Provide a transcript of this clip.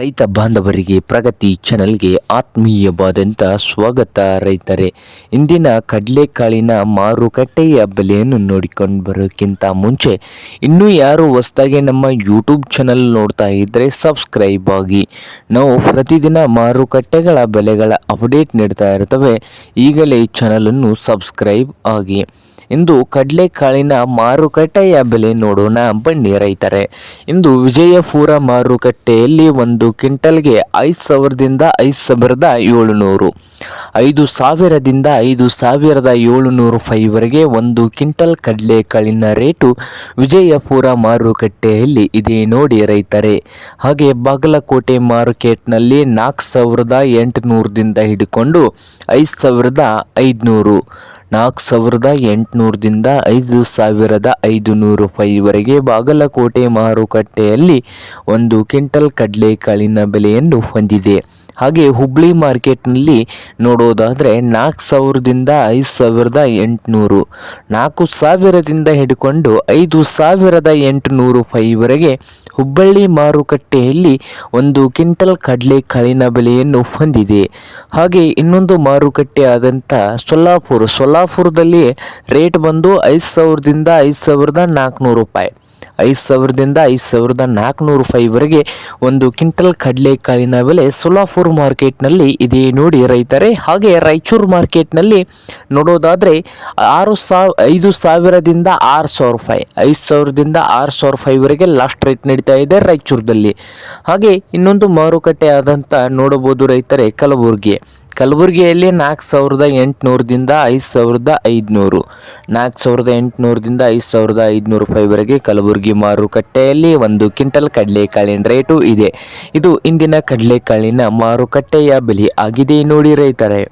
ರೈತ ಬಾಂಧವರಿಗೆ ಪ್ರಗತಿ ಚಾನಲ್ಗೆ ಆತ್ಮೀಯವಾದಂಥ ಸ್ವಾಗತ ರೈತರೇ. ಇಂದಿನ ಕಡಲೆಕಾಳಿನ ಮಾರುಕಟ್ಟೆಯ ಬೆಲೆಯನ್ನು ನೋಡಿಕೊಂಡು ಬರೋಕ್ಕಿಂತ ಮುಂಚೆ ಇನ್ನೂ ಯಾರು ಹೊಸದಾಗಿ ನಮ್ಮ ಯೂಟ್ಯೂಬ್ ಚಾನಲ್ ನೋಡ್ತಾ ಇದ್ದರೆ ಸಬ್ಸ್ಕ್ರೈಬ್ ಆಗಿ. ನಾವು ಪ್ರತಿದಿನ ಮಾರುಕಟ್ಟೆಗಳ ಬೆಲೆಗಳ ಅಪ್ಡೇಟ್ ನೀಡ್ತಾ ಇರ್ತವೆ. ಈಗಲೇ ಚಾನಲನ್ನು ಸಬ್ಸ್ಕ್ರೈಬ್ ಆಗಿ. ಇಂದು ಕಡಲೆಕಾಳಿನ ಮಾರುಕಟ್ಟೆಯ ಬೆಲೆ ನೋಡೋಣ, ಬನ್ನಿ ರೈತರೆ. ಇಂದು ವಿಜಯಪುರ ಮಾರುಕಟ್ಟೆಯಲ್ಲಿ ಒಂದು ಕ್ವಿಂಟಲ್ಗೆ ಐದು ಸಾವಿರದಿಂದ ಐದು ಸಾವಿರದ ಏಳುನೂರು. ಐದು ಸಾವಿರದಿಂದ ಐದು ಸಾವಿರದ ಏಳುನೂರು ರೂಪಾಯಿವರೆಗೆ ಒಂದು ಕ್ವಿಂಟಲ್ ಕಡಲೆಕಾಳಿನ ರೇಟು ವಿಜಯಪುರ ಮಾರುಕಟ್ಟೆಯಲ್ಲಿ ಇದೆ ನೋಡಿ ರೈತರೆ. ಹಾಗೆ ಬಾಗಲಕೋಟೆ ಮಾರ್ಕೆಟ್ನಲ್ಲಿ ನಾಲ್ಕು ಸಾವಿರದ ಎಂಟುನೂರದಿಂದ ಹಿಡ್ಕೊಂಡು ಐದು ಸಾವಿರದ ಐದುನೂರು. ನಾಲ್ಕು ಸಾವಿರದ ಎಂಟುನೂರದಿಂದ ಐದು ಸಾವಿರದ ಐದು ನೂರು ರೂಪಾಯಿವರೆಗೆ ಬಾಗಲಕೋಟೆ ಮಾರುಕಟ್ಟೆಯಲ್ಲಿ ಒಂದು ಕ್ವಿಂಟಲ್ ಕಡಲೆಕಾಳಿನ ಬೆಲೆಯನ್ನು ಹೊಂದಿದೆ. ಹಾಗೆ ಹುಬ್ಳಿ ಮಾರ್ಕೆಟ್ನಲ್ಲಿ ನೋಡೋದಾದರೆ ನಾಲ್ಕು ಸಾವಿರದಿಂದ ಐದು ಸಾವಿರದ ಎಂಟುನೂರು, ನಾಲ್ಕು ಸಾವಿರದಿಂದ ಹಿಡ್ಕೊಂಡು ಐದು ಸಾವಿರದ ಎಂಟುನೂರು ರೂಪಾಯಿವರೆಗೆ ಹುಬ್ಬಳ್ಳಿ ಮಾರುಕಟ್ಟೆಯಲ್ಲಿ ಒಂದು ಕ್ವಿಂಟಲ್ ಕಡಲೆಕಾಳಿನ ಬೆಲೆಯನ್ನು ಹೊಂದಿದೆ. ಹಾಗೆ ಇನ್ನೊಂದು ಮಾರುಕಟ್ಟೆ ಆದಂಥ ಸೊಲ್ಲಾಪುರ ಸೊಲ್ಲಾಪುರದಲ್ಲಿ ರೇಟ್ ಬಂದು ಐದು ಸಾವಿರದಿಂದ ಐದು ಸಾವಿರದ ನಾಲ್ಕುನೂರು ರೂಪಾಯಿ. ಐದು ಸಾವಿರದಿಂದ ಐದು ಸಾವಿರದ ನಾಲ್ಕುನೂರು ರೂಪಾಯಿವರೆಗೆ ಒಂದು ಕ್ವಿಂಟಲ್ ಕಡಲೆಕಾಯಿನ ಬೆಲೆ ಸೊಲಾಪುರ್ ಮಾರ್ಕೆಟ್ನಲ್ಲಿ ಇದೆ ನೋಡಿ ರೈತರೇ. ಹಾಗೆ ರಾಯಚೂರು ಮಾರ್ಕೆಟ್ನಲ್ಲಿ ನೋಡೋದಾದರೆ ಆರು ಸಾವ್, ಐದು ಸಾವಿರದಿಂದ ಆರು ಸಾವಿರ ರೂಪಾಯಿ, ಐದು ಸಾವಿರದಿಂದ ಆರು ಸಾವಿರ ರೂಪಾಯಿವರೆಗೆ ಲಾಸ್ಟ್ ರೇಟ್ ನಡೀತಾ ಇದೆ ರಾಯಚೂರದಲ್ಲಿ. ಹಾಗೆ ಇನ್ನೊಂದು ಮಾರುಕಟ್ಟೆ ಆದಂಥ ನೋಡಬಹುದು ರೈತರೇ, ಕಲಬುರಗಿ. ಕಲಬುರಗಿಯಲ್ಲಿ ನಾಲ್ಕು ಸಾವಿರದ ಎಂಟುನೂರದಿಂದ ಐದು ಸಾವಿರದ ಐದುನೂರು. ನಾಲ್ಕು ಸಾವಿರದ ಎಂಟುನೂರದಿಂದ ಐದು ಸಾವಿರದ ಐದುನೂರು ರೂಪಾಯಿವರೆಗೆ ಕಲಬುರಗಿ ಮಾರುಕಟ್ಟೆಯಲ್ಲಿ ಒಂದು ಕ್ವಿಂಟಲ್ ಕಡಲೆಕಾಳಿನ ರೇಟು ಇದೆ. ಇದು ಇಂದಿನ ಕಡಲೆಕಾಳಿನ ಮಾರುಕಟ್ಟೆಯ ಬೆಲೆ ಆಗಿದೆ ನೋಡಿ ರೈತರೆ.